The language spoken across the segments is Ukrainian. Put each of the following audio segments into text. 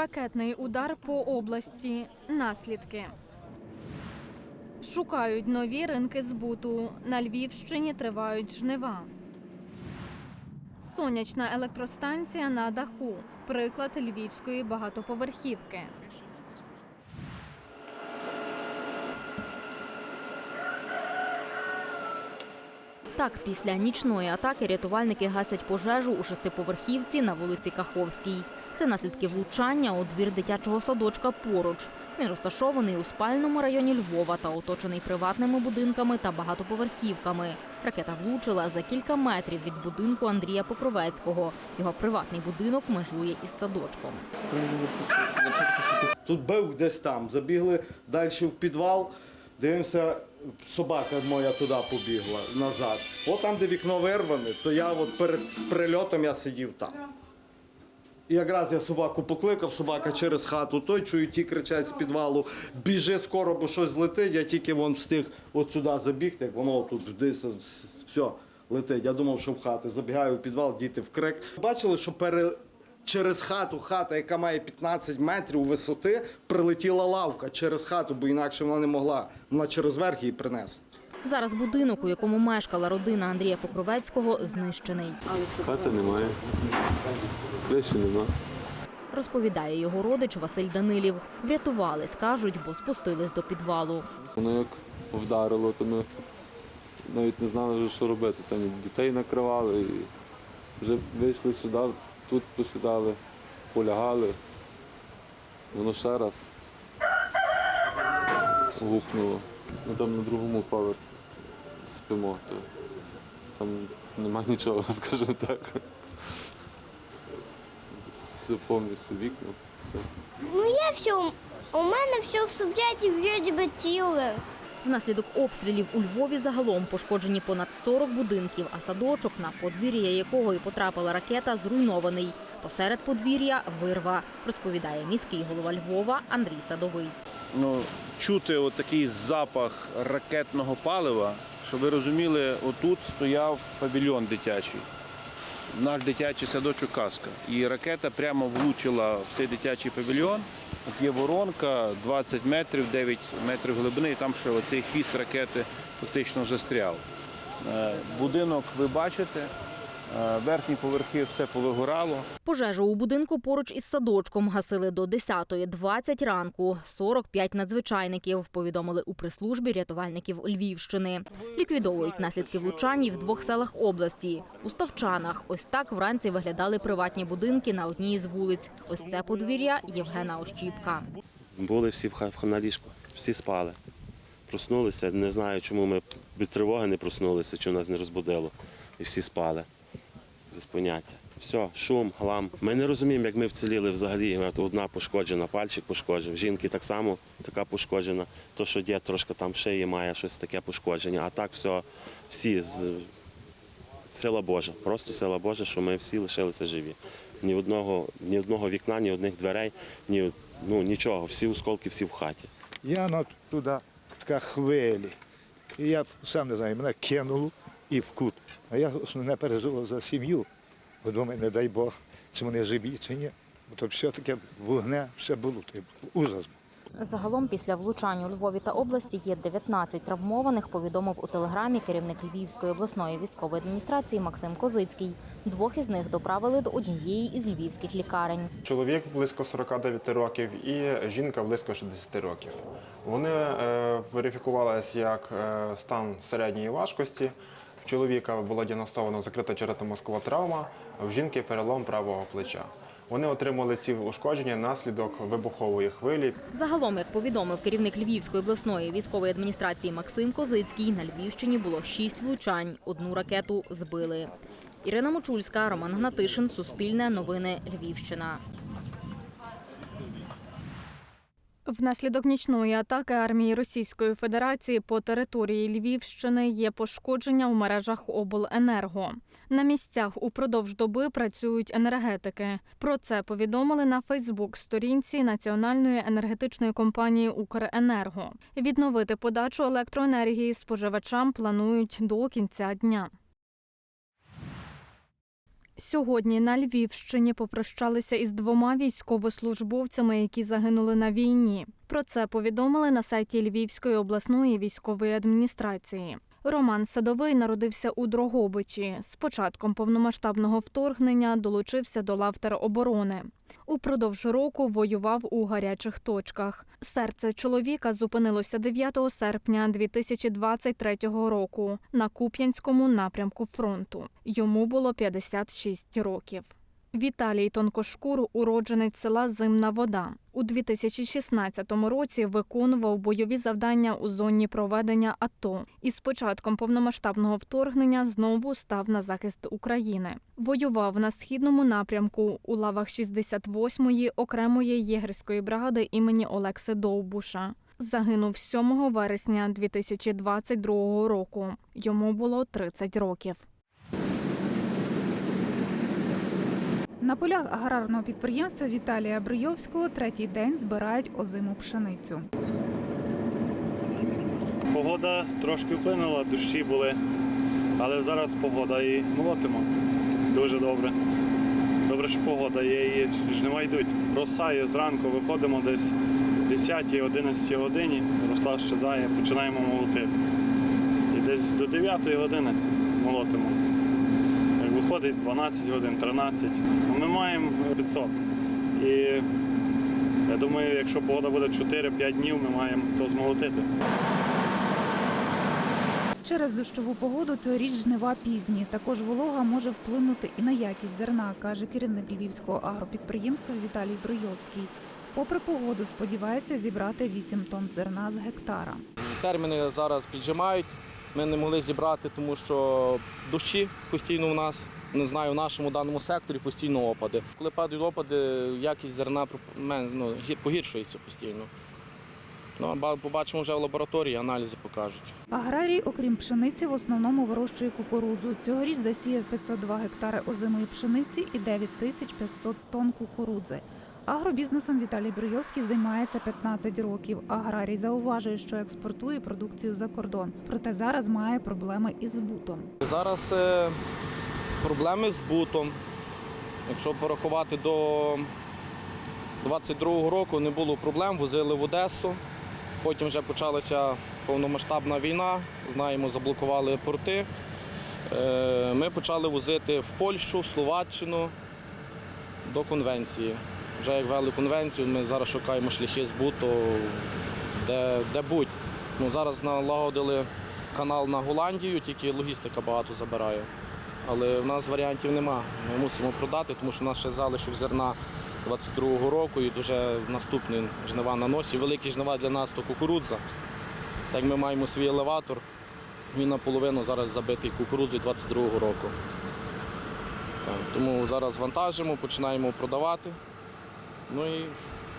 Ракетний удар по області. Наслідки. Шукають нові ринки збуту. На Львівщині тривають жнива. Сонячна електростанція на даху. Приклад львівської багатоповерхівки. Так, після нічної атаки рятувальники гасять пожежу у шестиповерхівці на вулиці Каховській. Це наслідки влучання у двір дитячого садочка поруч. Він розташований у спальному районі Львова та оточений приватними будинками та багатоповерхівками. Ракета влучила за кілька метрів від будинку Андрія Покровецького. Його приватний будинок межує із садочком. Тут бив десь там, забігли далі в підвал, дивимося, собака моя туди побігла назад. От там, де вікно вирване, то я от перед прильотом я сидів там. І якраз я собаку покликав, собака через хату, той чую, ті кричать з підвалу, біжи скоро, бо щось летить. Я тільки вон встиг от сюди забігти, як воно тут десь все летить. Я думав, що в хату. Забігаю в підвал, діти в крик. Бачили, що пере... через хату, хата, яка має 15 метрів висоти, прилетіла лавка через хату, бо інакше вона не могла. Вона через верх її принесла. Зараз будинок, у якому мешкала родина Андрія Покровецького, знищений. Хати немає. Криші нема. Розповідає його родич Василь Данилів. Врятувались, кажуть, бо спустились до підвалу. Воно як вдарило, то ми навіть не знали, що робити. Там дітей накривали, і вже вийшли сюди, тут посідали, полягали. Воно ще раз гукнуло. Ми там на другому поверсі спимо, то там нема нічого, скажімо так. Все повністю вікна. Все. Ну я все, у мене все в суб'єкті вроді би ціле. Внаслідок обстрілів у Львові загалом пошкоджені понад 40 будинків, а садочок, на подвір'я якого і потрапила ракета, зруйнований. Посеред подвір'я вирва, розповідає міський голова Львова Андрій Садовий. ну, чути от такий запах ракетного палива, щоб ви розуміли, отут стояв павільйон дитячий, наш дитячий садочок Казка. І ракета прямо влучила в цей дитячий павільйон. Є воронка 20 метрів, 9 метрів глибини, і там ще оцей хвіст ракети фактично застряв. Е, Будинок ви бачите, верхні поверхи все повигорало. Пожежу у будинку поруч із садочком гасили до 10.20 ранку. 45 надзвичайників повідомили у прес-службі рятувальників Львівщини. Ліквідовують наслідки влучань в двох селах області. У Ставчанах ось так вранці виглядали приватні будинки на одній із вулиць. Ось це подвір'я Євгена Ощіпка. Були всі в на ліжку, всі спали. Проснулися, не знаю, чому ми від тривоги не проснулися, чи нас не розбудило. І всі спали. Без поняття. Все, шум, глам. Ми не розуміємо, як ми вціліли взагалі. Одна пошкоджена, пальчик пошкоджений. Жінки так само така пошкоджена. То, що дід трошки там шиї має щось таке пошкодження. А так все, всі з сила Божа. Просто сила Божа, що ми всі лишилися живі. Ні одного, ні одного вікна, ні одних дверей, ні, ну, нічого. Всі осколки, всі в хаті. Я на туди така хвилі. І я сам не знаю, мене кинуло і в кут. А я не переживав за сім'ю. Бо думаю, не дай Бог, чи вони живі, чи ні. Бо то все таке вогне, все було, то ужас. був. Загалом після влучань у Львові та області є 19 травмованих, повідомив у телеграмі керівник Львівської обласної військової адміністрації Максим Козицький. Двох із них доправили до однієї із львівських лікарень. Чоловік близько 49 років і жінка близько 60 років. Вони е, верифікувалися як е, стан середньої важкості. Чоловіка була діагностована закрита черепно-мозкова травма, в жінки перелом правого плеча. Вони отримали ці ушкодження наслідок вибухової хвилі. Загалом, як повідомив керівник Львівської обласної військової адміністрації Максим Козицький, на Львівщині було шість влучань. Одну ракету збили. Ірина Мочульська, Роман Гнатишин, Суспільне, Новини Львівщина. Внаслідок нічної атаки армії Російської Федерації по території Львівщини є пошкодження у мережах обленерго. На місцях упродовж доби працюють енергетики. Про це повідомили на Фейсбук-сторінці Національної енергетичної компанії Укренерго. Відновити подачу електроенергії споживачам планують до кінця дня. Сьогодні на Львівщині попрощалися із двома військовослужбовцями, які загинули на війні. Про це повідомили на сайті Львівської обласної військової адміністрації. Роман Садовий народився у Дрогобичі. З початком повномасштабного вторгнення долучився до лав тероборони. Упродовж року воював у гарячих точках. Серце чоловіка зупинилося 9 серпня 2023 року на Куп'янському напрямку фронту. Йому було 56 років. Віталій Тонкошкур, уродженець села Зимна Вода. У 2016 році виконував бойові завдання у зоні проведення АТО і з початком повномасштабного вторгнення знову став на захист України. Воював на східному напрямку у лавах 68-ї окремої єгерської бригади імені Олекси Довбуша. Загинув 7 вересня 2022 року. Йому було 30 років. На полях аграрного підприємства Віталія Брийовського третій день збирають озиму пшеницю. Погода трошки вплинула, дощі були, але зараз погода і молотимо. Дуже добре. Добре, що погода є і жнива йдуть. Роса є зранку, виходимо десь в 10-11 годині, роса щезає, починаємо молотити. І десь до 9 години молотимо. Як виходить 12 годин, 13. Ми маємо 500. І я думаю, якщо погода буде 4-5 днів, ми маємо то змолотити. Через дощову погоду цьогоріч жнива пізні. Також волога може вплинути і на якість зерна, каже керівник львівського агропідприємства Віталій Брийовський. Попри погоду, сподівається зібрати 8 тонн зерна з гектара. Терміни зараз піджимають. Ми не могли зібрати, тому що дощі постійно у нас. Не знаю, в нашому даному секторі постійно опади. Коли падають опади, якість зерна ну, погіршується постійно. Ну, побачимо вже в лабораторії, аналізи покажуть. Аграрій, окрім пшениці, в основному вирощує кукурудзу. Цьогоріч засіяв 502 гектари озимої пшениці і 9500 тонн кукурудзи. Агробізнесом Віталій Брийовський займається 15 років. Аграрій зауважує, що експортує продукцію за кордон, проте зараз має проблеми із збутом. Зараз е, проблеми з збутом. Якщо порахувати до 22-го року, не було проблем, возили в Одесу. Потім вже почалася повномасштабна війна, знаємо, заблокували порти. Е, Ми почали возити в Польщу, в Словаччину до конвенції. Вже як ввели конвенцію, ми зараз шукаємо шляхи збуту, де, де будь. Ну, зараз налагодили канал на Голландію, тільки логістика багато забирає. Але в нас варіантів нема. Ми мусимо продати, тому що у нас ще залишок зерна 22-го року і дуже наступні жнива на носі. Великі жнива для нас то кукурудза. Так ми маємо свій елеватор. Він наполовину зараз забитий кукурудзою 22-го року. Так, тому зараз вантажимо, починаємо продавати. Ну і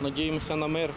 надіємося на мир.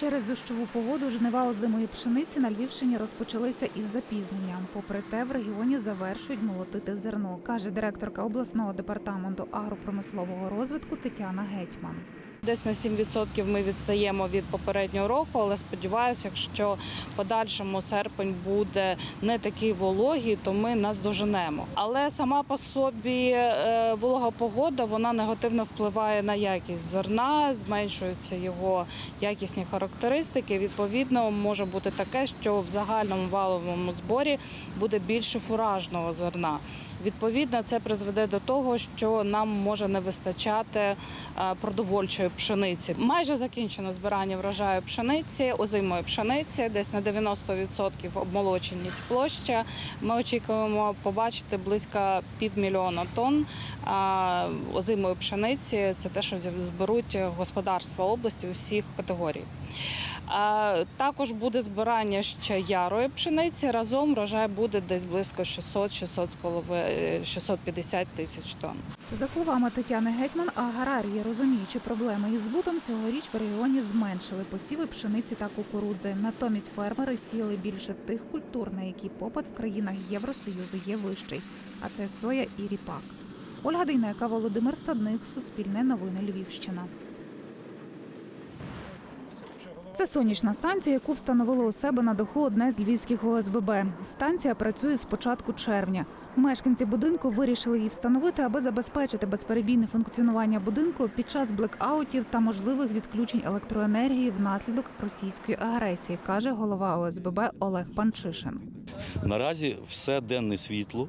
Через дощову погоду жнива озимої пшениці на Львівщині розпочалися із запізненням. Попри те, в регіоні завершують молотити зерно, каже директорка обласного департаменту агропромислового розвитку Тетяна Гетьман. Десь на 7% ми відстаємо від попереднього року, але сподіваюся, якщо подальшому серпень буде не такий вологий, то ми наздоженемо. Але сама по собі е, волога погода вона негативно впливає на якість зерна, зменшуються його якісні характеристики. Відповідно, може бути таке, що в загальному валовому зборі буде більше фуражного зерна. Відповідно, це призведе до того, що нам може не вистачати е, продовольчої пшениці. Майже закінчено збирання врожаю пшениці, озимої пшениці, десь на 90% обмолочені ті площі. Ми очікуємо побачити близько півмільйона тонн озимої пшениці. Це те, що зберуть господарства області усіх категорій. Також буде збирання ще ярої пшениці. Разом врожай буде десь близько 600-650 тисяч тонн. За словами Тетяни Гетьман, аграрії, розуміючи проблеми із збутом, цьогоріч в регіоні зменшили посіви пшениці та кукурудзи. Натомість фермери сіяли більше тих культур, на які попит в країнах Євросоюзу є вищий, а це соя і ріпак. Ольга Дейнека, Володимир Стадник, Суспільне новини Львівщина. Це сонячна станція, яку встановило у себе на даху одне з львівських ОСББ. Станція працює з початку червня. Мешканці будинку вирішили її встановити, аби забезпечити безперебійне функціонування будинку під час блекаутів та можливих відключень електроенергії внаслідок російської агресії, каже голова ОСББ Олег Панчишин. Наразі все денне світло,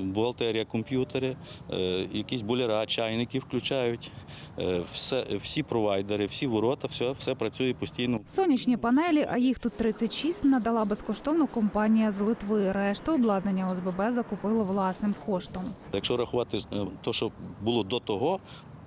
бухгалтерія, комп'ютери, е, якісь боляра, чайники включають. е, Все, всі провайдери, всі ворота, все, все працює постійно. Сонячні панелі, а їх тут 36, надала безкоштовно компанія з Литви. Решту обладнання ОСББ закупило власним коштом. Якщо рахувати те, що було до того,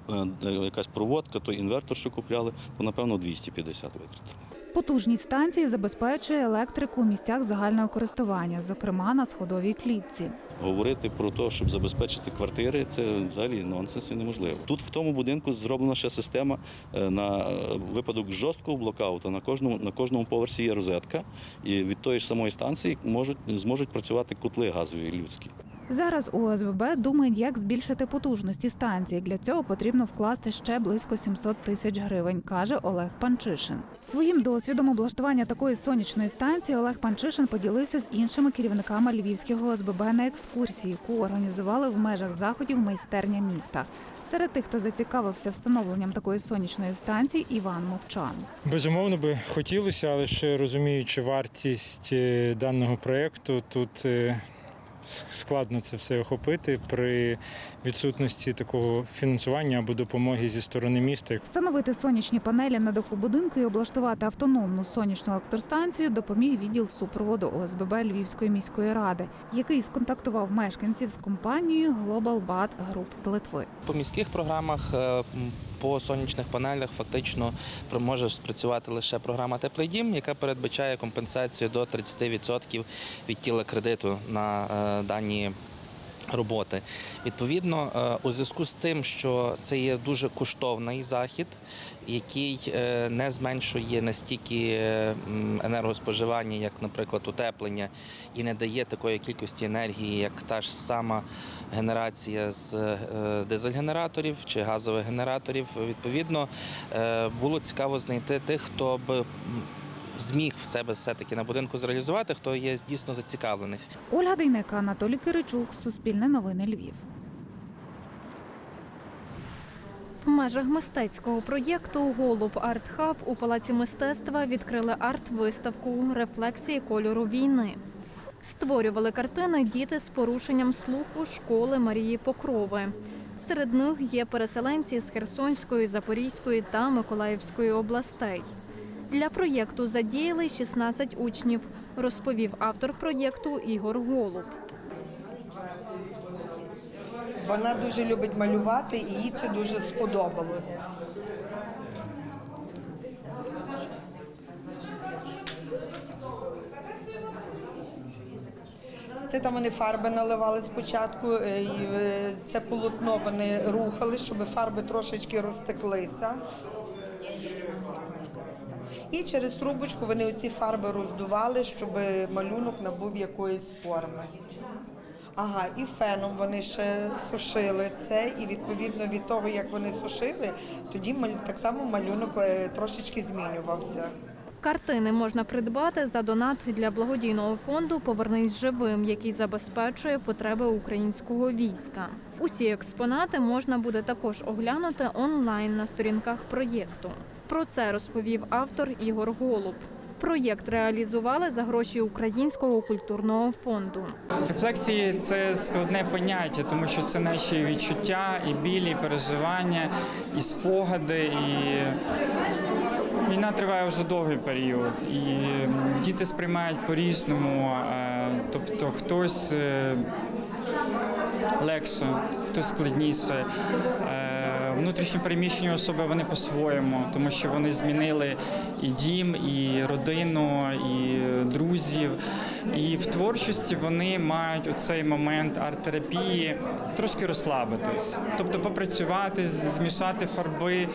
е, якась проводка, то інвертор, що купляли, то напевно 250 витратили. Потужність станції забезпечує електрику у місцях загального користування, зокрема на сходовій клітці. Говорити про те, щоб забезпечити квартири, це взагалі нонсенс і неможливо. Тут в тому будинку зроблена ще система е, на е, випадок жорсткого блокауту. На кожному на кожному поверсі є розетка, і від тої ж самої станції можуть зможуть працювати котли газові людські. Зараз у ОСББ думають, як збільшити потужності станції. Для цього потрібно вкласти ще близько 700 тисяч гривень, каже Олег Панчишин. Своїм досвідом облаштування такої сонячної станції Олег Панчишин поділився з іншими керівниками львівських ОСББ на екскурсії, яку організували в межах заходів майстерня міста. Серед тих, хто зацікавився встановленням такої сонячної станції, Іван Мовчан. Безумовно би хотілося, але ще розуміючи вартість е, даного проєкту, тут е, складно це все охопити при відсутності такого фінансування або допомоги зі сторони міста. Встановити сонячні панелі на даху будинку і облаштувати автономну сонячну електростанцію допоміг відділ супроводу ОСББ Львівської міської ради, який сконтактував мешканців з компанією Global Bat Group з Литви. По міських програмах е, по сонячних панелях фактично може спрацювати лише програма Теплий дім, яка передбачає компенсацію до 30% від тіла кредиту на е, дані. Роботи відповідно е, у зв'язку з тим, що це є дуже коштовний захід, який е, не зменшує настільки е, енергоспоживання, як, наприклад, утеплення, і не дає такої кількості енергії, як та ж сама генерація з дизель-генераторів чи газових генераторів. Відповідно, було цікаво знайти тих, хто б зміг в себе все-таки на будинку зреалізувати, хто є дійсно зацікавлених. Ольга Дейнека, Анатолій Киричук, Суспільне новини Львів. В межах мистецького проєкту Голуб Арт-хаб у Палаці мистецтва відкрили арт-виставку Рефлексії кольору війни. Створювали картини діти з порушенням слуху школи Марії Покрови. Серед них є переселенці з Херсонської, Запорізької та Миколаївської областей. Для проєкту задіяли 16 учнів, розповів автор проєкту Ігор Голуб. Вона дуже любить малювати і їй це дуже сподобалось. Це там вони фарби наливали спочатку, е, е, це полотно вони рухали, щоб фарби трошечки розтеклися. І через трубочку вони оці фарби роздували, щоб малюнок набув якоїсь форми. Ага, і феном вони ще сушили це, і відповідно від того, як вони сушили, тоді так само малюнок е, трошечки змінювався. Картини можна придбати за донат для благодійного фонду Повернись живим, який забезпечує потреби українського війська. Усі експонати можна буде також оглянути онлайн на сторінках проєкту. Про це розповів автор Ігор Голуб. Проєкт реалізували за гроші Українського культурного фонду. Рефлексії це складне поняття, тому що це наші відчуття, і білі, і переживання, і спогади. І війна триває вже довгий період, і діти сприймають по-різному. Е, Тобто хтось е, легше, хтось складніше. Е, Внутрішньо переміщені особи вони по-своєму, тому що вони змінили і дім, і родину, і друзів. І в творчості вони мають оцей момент арт-терапії трошки розслабитись, тобто попрацювати, змішати фарби